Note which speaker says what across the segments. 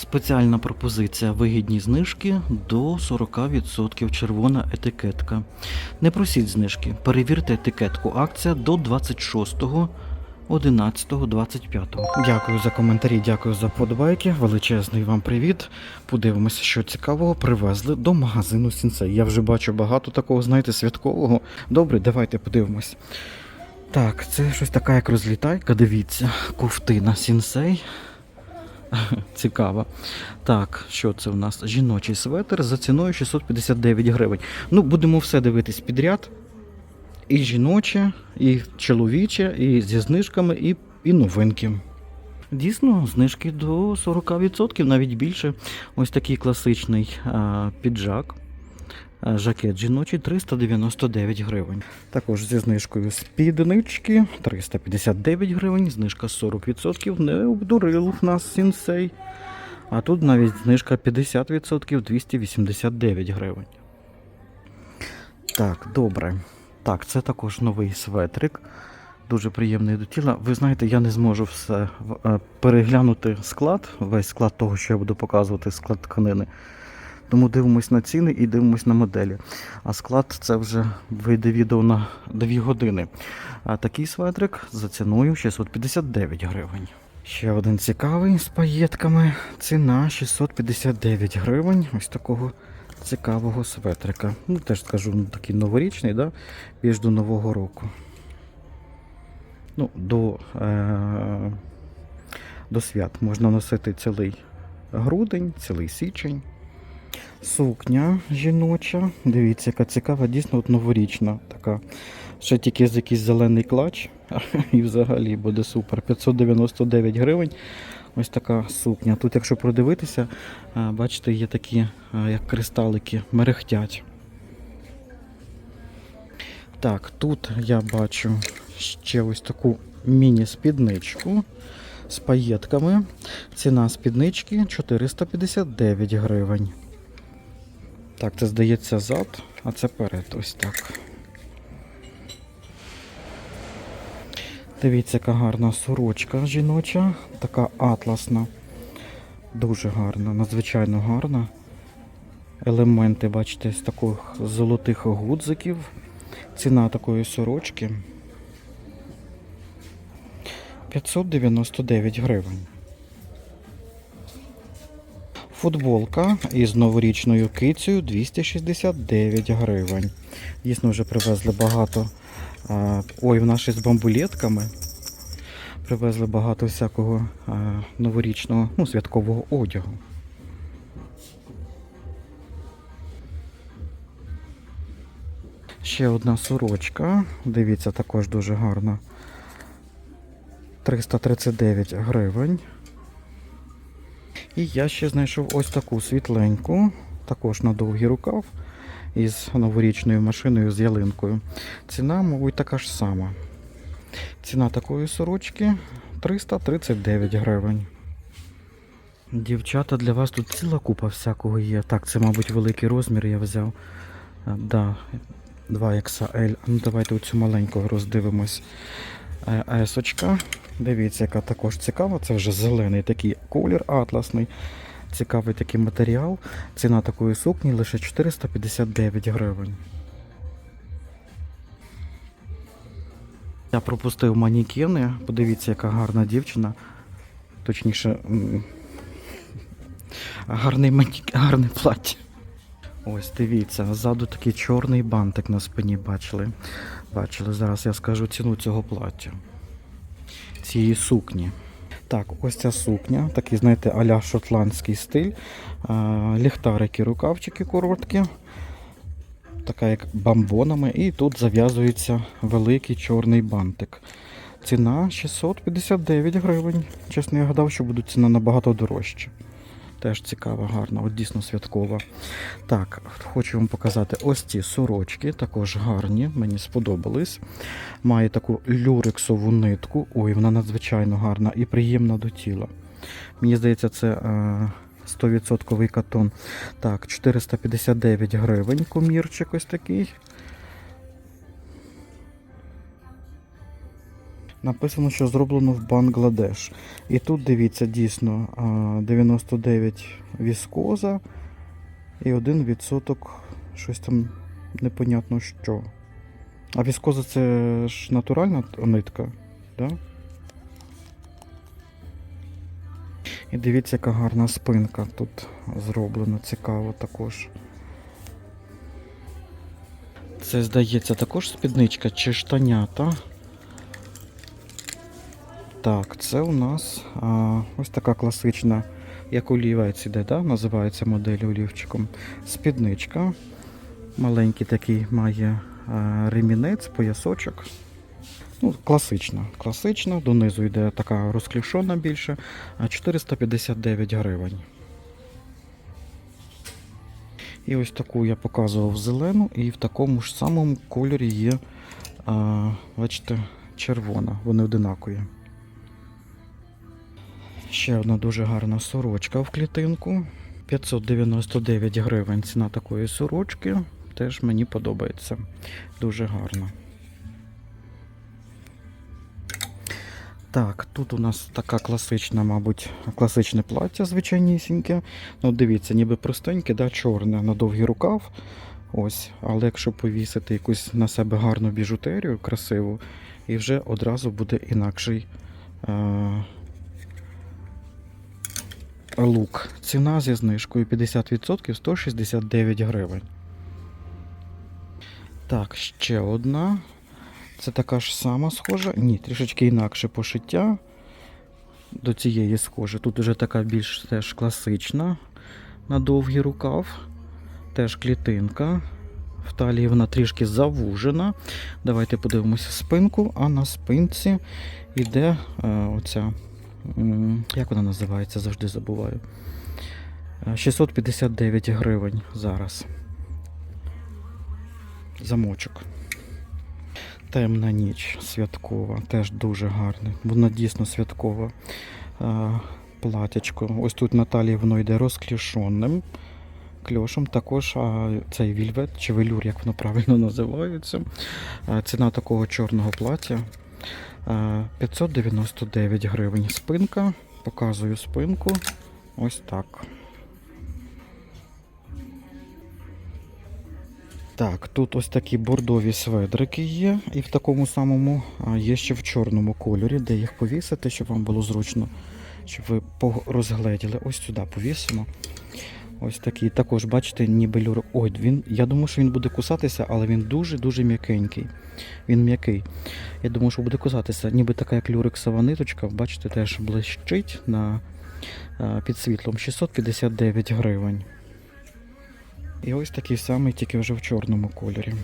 Speaker 1: Спеціальна пропозиція вигідні знижки до 40% червона етикетка. Не просіть знижки, перевірте етикетку. Акція до 26 11.25. Дякую за коментарі, дякую за подобайки. Величезний вам привіт. Подивимося, що цікавого привезли до магазину Сінсей. Я вже бачу багато такого, знаєте, святкового. Добре, давайте подивимось. Так, це щось така, як розлітайка. Дивіться, ковтина Сінсей. Цікаво. Так, що це у нас? Жіночий светр за ціною 659 гривень. Ну, будемо все дивитись підряд. І жіноче, і чоловіче, і зі знижками, і, і новинки. Дійсно, знижки до 40%, навіть більше. Ось такий класичний а, піджак. А, Жакет жіночий 399 гривень. Також зі знижкою спіднички 359 гривень, знижка 40%. Не обдурив нас сінсей. А тут навіть знижка 50% 289 гривень. Так, добре. Так, це також новий светрик. Дуже приємний до тіла. Ви знаєте, я не зможу все е, переглянути склад, весь склад того, що я буду показувати, склад тканини. Тому дивимось на ціни і дивимось на моделі. А склад це вже вийде відео на 2 години. А такий светрик за ціною 659 гривень. Ще один цікавий з паєтками. Ціна 659 гривень. Ось такого цікавого светрика. Ну, теж скажу, ну, такий новорічний, да? більш до Нового року. Ну, до, е- до свят можна носити цілий грудень, цілий січень. Сукня жіноча. Дивіться, яка цікава, дійсно от новорічна така. Ще тільки з якийсь зелений клач. І взагалі буде супер. 599 гривень. Ось така сукня. Тут, якщо продивитися, бачите, є такі, як кристалики, мерехтять. Так, тут я бачу ще ось таку міні-спідничку з паєтками. Ціна спіднички 459 гривень. Так, це здається зад, а це перед. Ось так. Дивіться, яка гарна сорочка жіноча, така атласна. Дуже гарна, надзвичайно гарна. Елементи, бачите, з таких золотих гудзиків. Ціна такої сорочки 599 гривень. Футболка із новорічною кицею 269 гривень. Дійсно, вже привезли багато. Ой, в наші з бамбулетками. Привезли багато всякого новорічного, ну, святкового одягу. Ще одна сорочка. Дивіться, також дуже гарна. 339 гривень. І я ще знайшов ось таку світленьку, також на довгий рукав із новорічною машиною з ялинкою. Ціна, мабуть, така ж сама. Ціна такої сорочки 339 гривень. Дівчата, для вас тут ціла купа всякого є. Так, це, мабуть, великий розмір я взяв. Да, 2XL. Ну, давайте оцю маленьку роздивимось. Е, Есочка. Дивіться, яка також цікава. Це вже зелений такий колір атласний. Цікавий такий матеріал. Ціна такої сукні лише 459 гривень. Я пропустив манікени. Подивіться, яка гарна дівчина. Точніше, гарний манік... гарне плаття. Ось, дивіться, ззаду такий чорний бантик на спині бачили. Бачили, зараз я скажу ціну цього плаття. Цієї сукні. Так, ось ця сукня, такий, знаєте, аля шотландський стиль. Ліхтарики, рукавчики короткі. Така як бамбонами. І тут зав'язується великий чорний бантик. Ціна 659 гривень. Чесно, я гадав, що буде ціна набагато дорожча. Теж цікава, гарна, от дійсно святкова. Так, хочу вам показати ось ці сорочки, також гарні, мені сподобались. Має таку люрексову нитку. Ой, вона надзвичайно гарна і приємна до тіла. Мені здається, це е, 100% катон. Так, 459 гривень комірчик ось такий. Написано, що зроблено в Бангладеш. І тут дивіться, дійсно 99 віскоза і 1% щось там непонятно що. А віскоза це ж натуральна нитка, да? І дивіться, яка гарна спинка тут зроблена, цікаво також. Це, здається, також спідничка чи штанята. Так, це у нас а, ось така класична, як олівець іде, да? називається модель олівчиком. Спідничка. Маленький такий має а, ремінець, поясочок. Ну, класична. Класична, донизу йде така розклішона більше. 459 гривень. І ось таку я показував зелену, і в такому ж самому кольорі є, а, бачите, червона. Вони одинакові. Ще одна дуже гарна сорочка в клітинку. 599 гривень ціна такої сорочки. Теж мені подобається. Дуже гарно. Так, тут у нас така класична, мабуть, класичне плаття звичайнісіньке. Ну, дивіться, ніби простеньке, да, чорне на довгий рукав. Ось, але якщо повісити якусь на себе гарну біжутерію, красиву, і вже одразу буде інакший е- лук. Ціна зі знижкою 50% 169 гривень. Так, ще одна. Це така ж сама схожа. Ні, трішечки інакше пошиття. До цієї схоже. Тут вже така більш теж класична на довгий рукав. Теж клітинка. В талії вона трішки завужена. Давайте подивимося спинку, а на спинці йде е, оця. Як вона називається? Завжди забуваю. Е, 659 гривень зараз. Замочок. Темна ніч святкова, теж дуже гарне. Вона дійсно святкова. Е, Платячко. Ось тут на талії воно йде розклішонним кльошем. Також а, цей вільвет чи велюр, як воно правильно називається. Е, Ціна такого чорного плаття е, 599 гривень. Спинка. Показую спинку. Ось так. Так, тут ось такі бордові сведрики є, і в такому самому є ще в чорному кольорі, де їх повісити, щоб вам було зручно, щоб ви розгледіли. Ось сюди повісимо. Ось такий. Також, бачите, ніби люр. Ой, він. Я думаю, що він буде кусатися, але він дуже-дуже м'якенький. Він м'який. Я думаю, що буде кусатися. Ніби така, як люрексова ниточка, бачите, теж блищить на, під світлом. 659 гривень. І ось такий самий, тільки вже в чорному кольорі.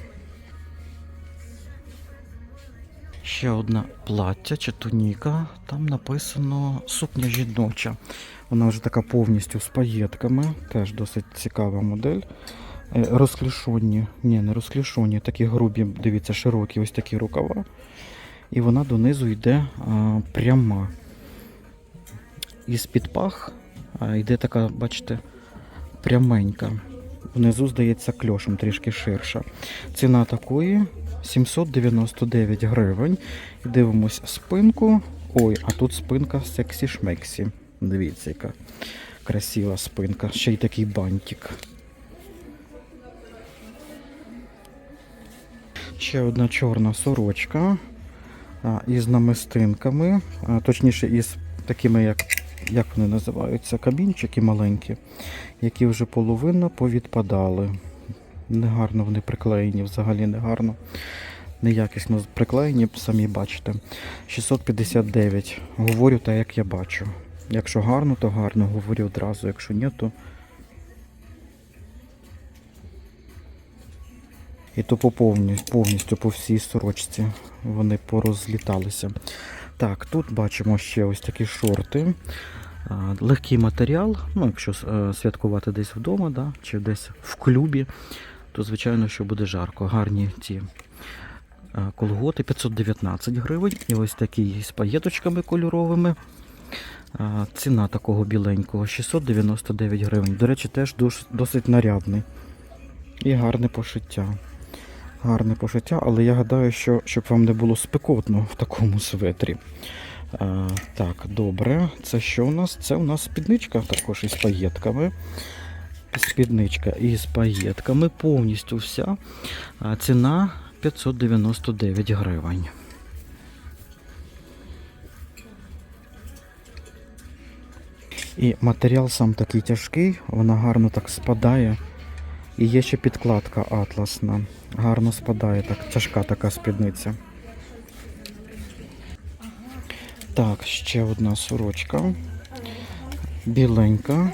Speaker 1: Ще одне плаття чи туніка. Там написано сукня жіноча. Вона вже така повністю з паєтками. Теж досить цікава модель. Е, Розклішонні, ні, не розклішонні, такі грубі, дивіться, широкі ось такі рукава. І вона донизу йде а, пряма. І з-під пах а, йде така, бачите, пряменька. Внизу, здається, кльошем трішки ширша. Ціна такої 799 гривень. Дивимось спинку. Ой, а тут спинка сексі шмексі. Дивіться, яка красива спинка. Ще й такий бантик. Ще одна чорна сорочка із намистинками, точніше, із такими, як, як вони називаються, кабінчики маленькі, які вже половина повідпадали. Негарно вони приклеєні, взагалі негарно. Неякісно приклеєні, самі бачите. 659. Говорю так, як я бачу. Якщо гарно, то гарно, говорю одразу. Якщо ні, то. І то по повні- повністю по всій сорочці вони порозліталися. Так, тут бачимо ще ось такі шорти. Легкий матеріал, ну, якщо е, святкувати десь вдома, да, чи десь в клубі, то звичайно, що буде жарко. Гарні ці е, колготи 519 гривень. І ось такі з паєточками кольоровими. Ціна такого біленького 699 гривень. До речі, теж досить нарядний. І гарне пошиття. Гарне пошиття, але я гадаю, що щоб вам не було спекотно в такому светрі. А, так, добре. Це що у нас? Це у нас спідничка також із паєтками. Спідничка із паєтками, повністю вся. Ціна 599 гривень. І матеріал сам такий тяжкий, вона гарно так спадає. І є ще підкладка атласна. Гарно спадає, так, тяжка така спідниця. Так, ще одна сорочка. Біленька.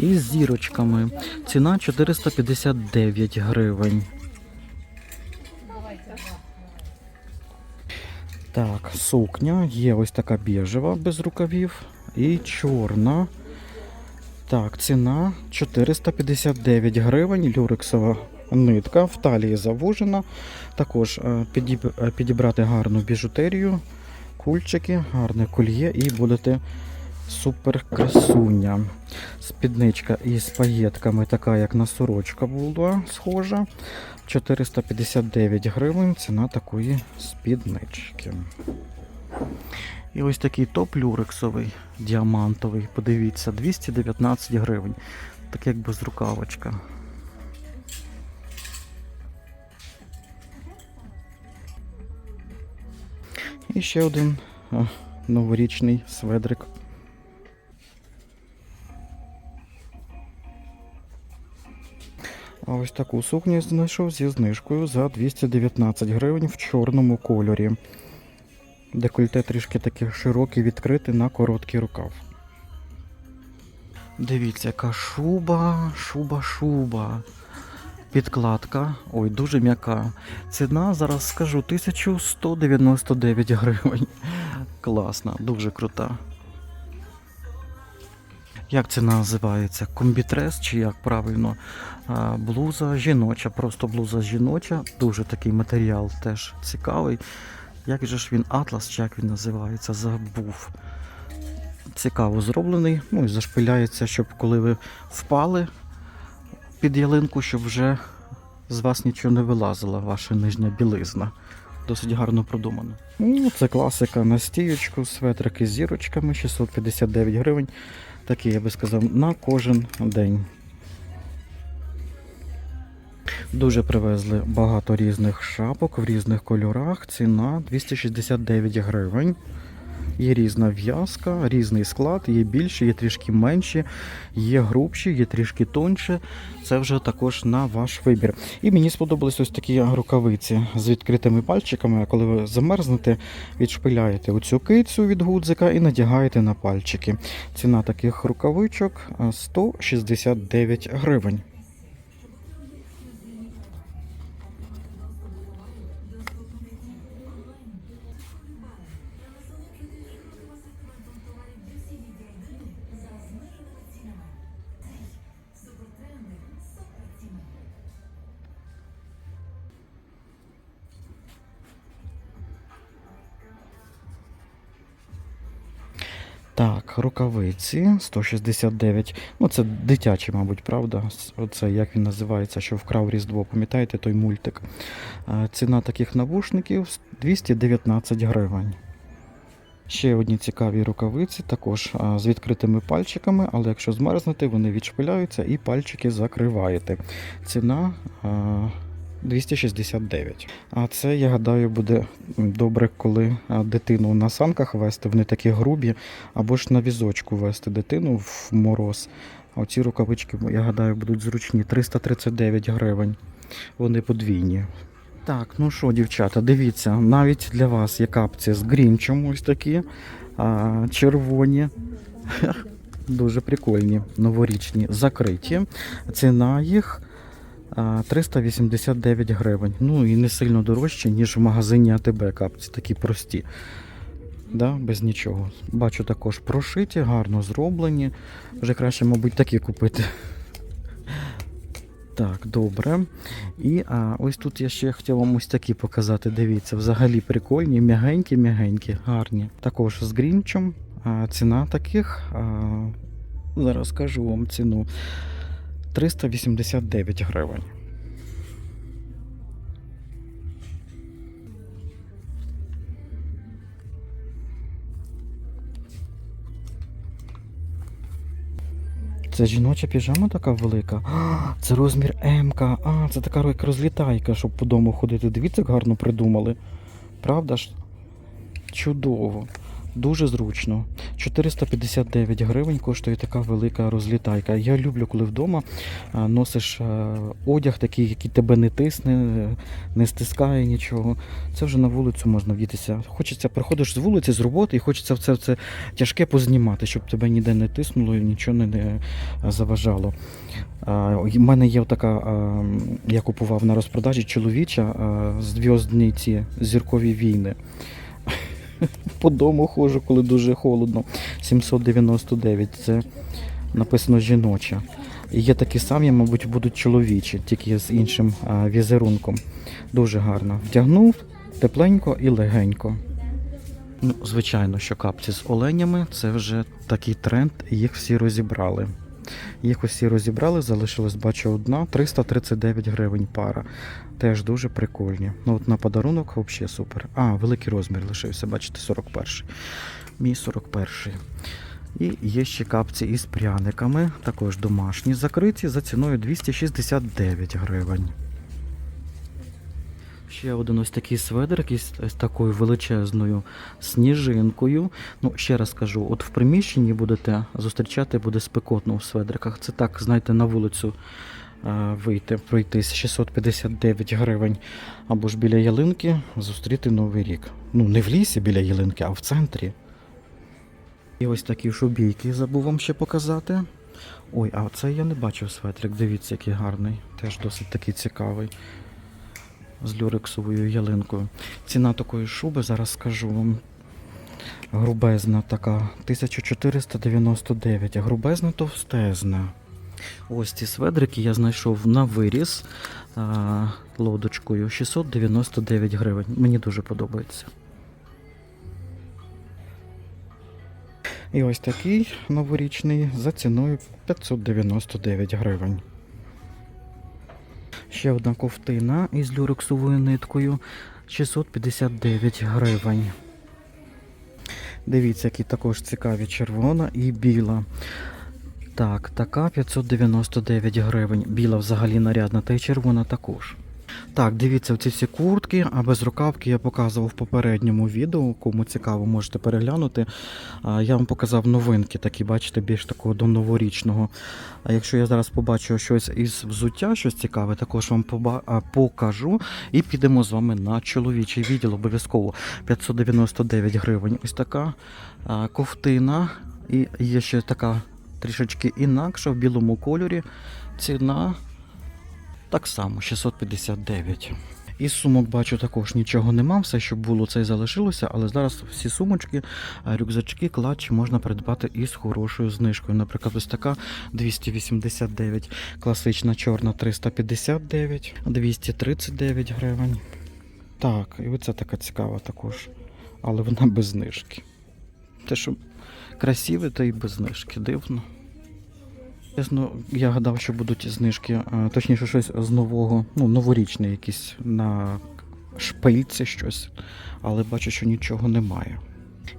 Speaker 1: І з зірочками. Ціна 459 гривень. Так, сукня. Є ось така біжева без рукавів. І чорна. Так, ціна 459 гривень. Люрексова нитка в талії завужена. Також е, е, підібрати гарну біжутерію, кульчики, гарне кольє і будете супер красуня. Спідничка із паєтками, така як на сорочка була схожа. 459 гривень ціна такої спіднички. І ось такий топ люрексовий, діамантовий, подивіться, 219 гривень. Так як безрукавочка. І ще один новорічний сведрик. Ось таку сукню я знайшов зі знижкою за 219 гривень в чорному кольорі. Декольте трішки таке широке, відкрите на короткий рукав. Дивіться, яка шуба, шуба, шуба. Підкладка. Ой, дуже м'яка. Ціна, зараз скажу, 1199 гривень. Класна, дуже крута. Як це називається? Комбітрес чи як правильно? Блуза жіноча, просто блуза жіноча. Дуже такий матеріал теж цікавий. Як же ж він Атлас, чи як він називається, забув. Цікаво зроблений. Ну і зашпиляється, щоб коли ви впали під ялинку, щоб вже з вас нічого не вилазила, ваша нижня білизна. Досить гарно продумано. Ну, це класика на стіючку, светрики з зірочками, 659 гривень. Такий, я би сказав, на кожен день. Дуже привезли багато різних шапок в різних кольорах. Ціна 269 гривень. Є різна в'язка, різний склад, є більші, є трішки менші, є грубші, є трішки тонші. Це вже також на ваш вибір. І мені сподобались ось такі рукавиці з відкритими пальчиками. Коли ви замерзнете, відшпиляєте оцю кицю від гудзика і надягаєте на пальчики. Ціна таких рукавичок а, 169 гривень. Так, рукавиці 169. Ну, це дитячі, мабуть, правда? Оце як він називається, що вкрав Різдво, пам'ятаєте той мультик? Ціна таких навушників 219 гривень. Ще одні цікаві рукавиці, також з відкритими пальчиками, але якщо змерзнете, вони відшпиляються і пальчики закриваєте. Ціна 269. А це, я гадаю, буде добре, коли дитину на санках вести, вони такі грубі, або ж на візочку вести дитину в мороз. Оці рукавички, я гадаю, будуть зручні. 339 гривень. Вони подвійні. Так, ну що, дівчата, дивіться, навіть для вас є капці з грінчем ось такі, а, червоні. Дуже прикольні, новорічні, закриті. Ціна їх 389 гривень. Ну і не сильно дорожче, ніж в магазині АТБ капці, такі прості. Да, без нічого. Бачу також прошиті, гарно зроблені. Вже краще, мабуть, такі купити. Так, добре. І а, ось тут я ще хотів вам ось такі показати. Дивіться, взагалі прикольні, м'ягенькі, м'ягенькі, гарні. Також з грінчем. А, ціна таких. А, зараз скажу вам ціну. 389 гривень. Це жіноча піжама така велика. А, Це розмір М-ка. А, це така як розлітайка, щоб по дому ходити. Дивіться, як гарно придумали. Правда ж? Чудово. Дуже зручно. 459 гривень коштує така велика розлітайка. Я люблю, коли вдома носиш одяг такий, який тебе не тисне, е, не стискає нічого. Це вже на вулицю можна вдітися. Хочеться, приходиш з вулиці, з роботи, і хочеться все це тяжке познімати, щоб тебе ніде не тиснуло і нічого не, не заважало. У мене є така, я купував на розпродажі чоловіча а, зв'яздні ці зіркові війни. По дому ходжу, коли дуже холодно. 799. Це написано жіноча. Є такі самі, мабуть, будуть чоловічі, тільки з іншим а, візерунком. Дуже гарно. Вдягнув тепленько і легенько. Ну, звичайно, що капці з оленями це вже такий тренд, їх всі розібрали. Їх усі розібрали, залишилась, бачу, одна 339 гривень пара. Теж дуже прикольні. Ну от на подарунок взагалі супер. А, великий розмір лишився, бачите, 41. Мій 41. І є ще капці із пряниками, також домашні, закриті за ціною 269 гривень. Ще один ось такий сведер, із, з такою величезною сніжинкою. Ну, ще раз кажу, от в приміщенні будете зустрічати, буде спекотно в сведриках. Це так, знаєте, на вулицю е, вийти, пройтись 659 гривень. Або ж біля ялинки зустріти Новий рік. Ну, не в лісі біля ялинки, а в центрі. І ось такі шубійки забув вам ще показати. Ой, а це я не бачив светрик. Дивіться, який гарний. Теж досить такий цікавий. З люрексовою ялинкою. Ціна такої шуби, зараз скажу вам. Грубезна така. 1499. а Грубезна товстезна. Ось ці сведрики я знайшов на виріс а, лодочкою 699 гривень. Мені дуже подобається. І ось такий новорічний за ціною 599 гривень. Ще одна ковтина із люрексовою ниткою 659 гривень. Дивіться, які також цікаві червона і біла. Так, така 599 гривень. Біла взагалі нарядна, та й червона також. Так, дивіться, ці всі куртки, а без рукавки я показував в попередньому відео. Кому цікаво, можете переглянути. Я вам показав новинки, такі, бачите, більш такого до новорічного. А якщо я зараз побачу щось із взуття, щось цікаве, також вам покажу. І підемо з вами на чоловічий відділ. Обов'язково 599 гривень. Ось така ковтина. І є ще така трішечки інакша в білому кольорі. Ціна так само 659. Із сумок бачу також нічого нема, все, що було, це і залишилося, але зараз всі сумочки, рюкзачки, клатчі можна придбати із хорошою знижкою. Наприклад, ось така 289, класична чорна 359, 239 гривень. Так, і оця така цікава також, але вона без знижки. Те, що красиве, то і без знижки. Дивно. Чесно, я гадав, що будуть знижки, а, точніше, щось з нового, ну, новорічне якісь на шпильці щось, але бачу, що нічого немає.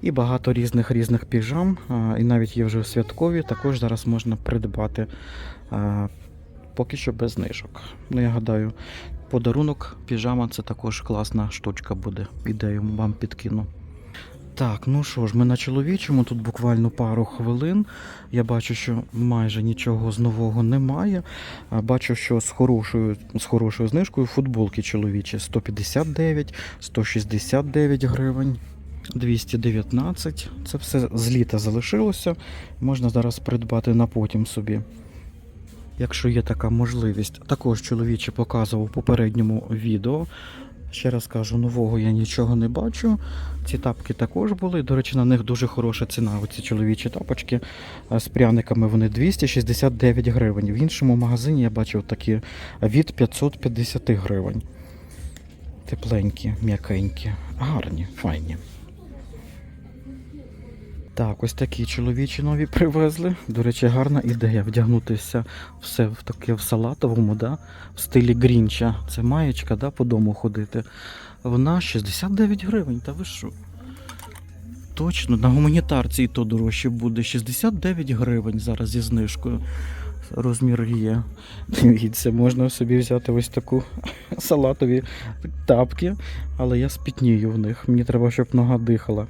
Speaker 1: І багато різних різних піжам, а, і навіть є вже святкові, також зараз можна придбати а, поки що без знижок. Ну, я гадаю, подарунок піжама це також класна штучка буде. Ідею вам підкину. Так, ну що ж, ми на чоловічому, тут буквально пару хвилин. Я бачу, що майже нічого з нового немає. Бачу, що з хорошою, з хорошою знижкою футболки чоловічі 159, 169 гривень, 219. Це все з літа залишилося. Можна зараз придбати на потім собі. Якщо є така можливість, також чоловічі показував в попередньому відео. Ще раз кажу, нового я нічого не бачу. Ці тапки також були. До речі, на них дуже хороша ціна. Оці чоловічі тапочки е, з пряниками вони 269 гривень. В іншому магазині я бачив такі від 550 гривень. Тепленькі, м'якенькі, гарні, файні. Так, ось такі чоловічі нові привезли. До речі, гарна ідея вдягнутися все в таке в салатовому, да? в стилі Грінча. Це маєчка, да, по дому ходити. Вона 69 гривень, та ви що? Точно, на гуманітарці і то дорожче буде 69 гривень зараз зі знижкою. Розмір є. Дивіться, можна собі взяти ось таку салатові тапки, але я спітнію в них. Мені треба, щоб нога дихала.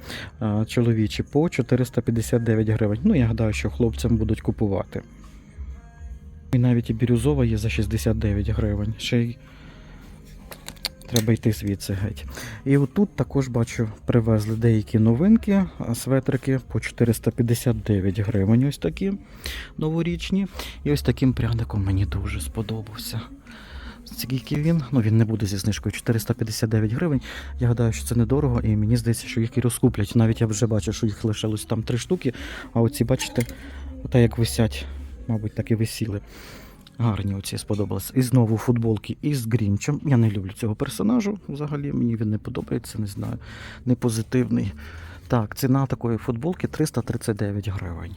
Speaker 1: Чоловічі по 459 гривень. Ну, я гадаю, що хлопцям будуть купувати. І навіть і бірюзова є за 69 гривень. Ще й треба йти звідси геть. І отут також бачу, привезли деякі новинки, светрики по 459 гривень. Ось такі новорічні. І ось таким пряником мені дуже сподобався. Скільки він? Ну він не буде зі знижкою 459 гривень. Я гадаю, що це недорого, і мені здається, що їх і розкуплять. Навіть я вже бачив, що їх лишилось там три штуки. А оці, бачите, ота як висять, мабуть, так і висіли. Гарні оці сподобались. І знову футболки із Грінчем. Я не люблю цього персонажу взагалі. Мені він не подобається, не знаю. Не позитивний. Так, ціна такої футболки 339 гривень.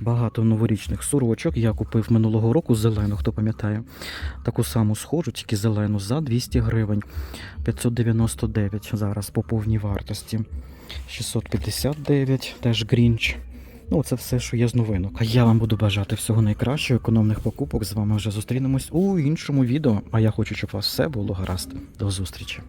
Speaker 1: Багато новорічних сорочок. Я купив минулого року зелену, хто пам'ятає. Таку саму схожу, тільки зелену за 200 гривень. 599 зараз по повній вартості. 659, теж Грінч. Ну, це все, що є з новинок. А я вам буду бажати всього найкращого, економних покупок. З вами вже зустрінемось у іншому відео. А я хочу, щоб у вас все було гаразд. До зустрічі.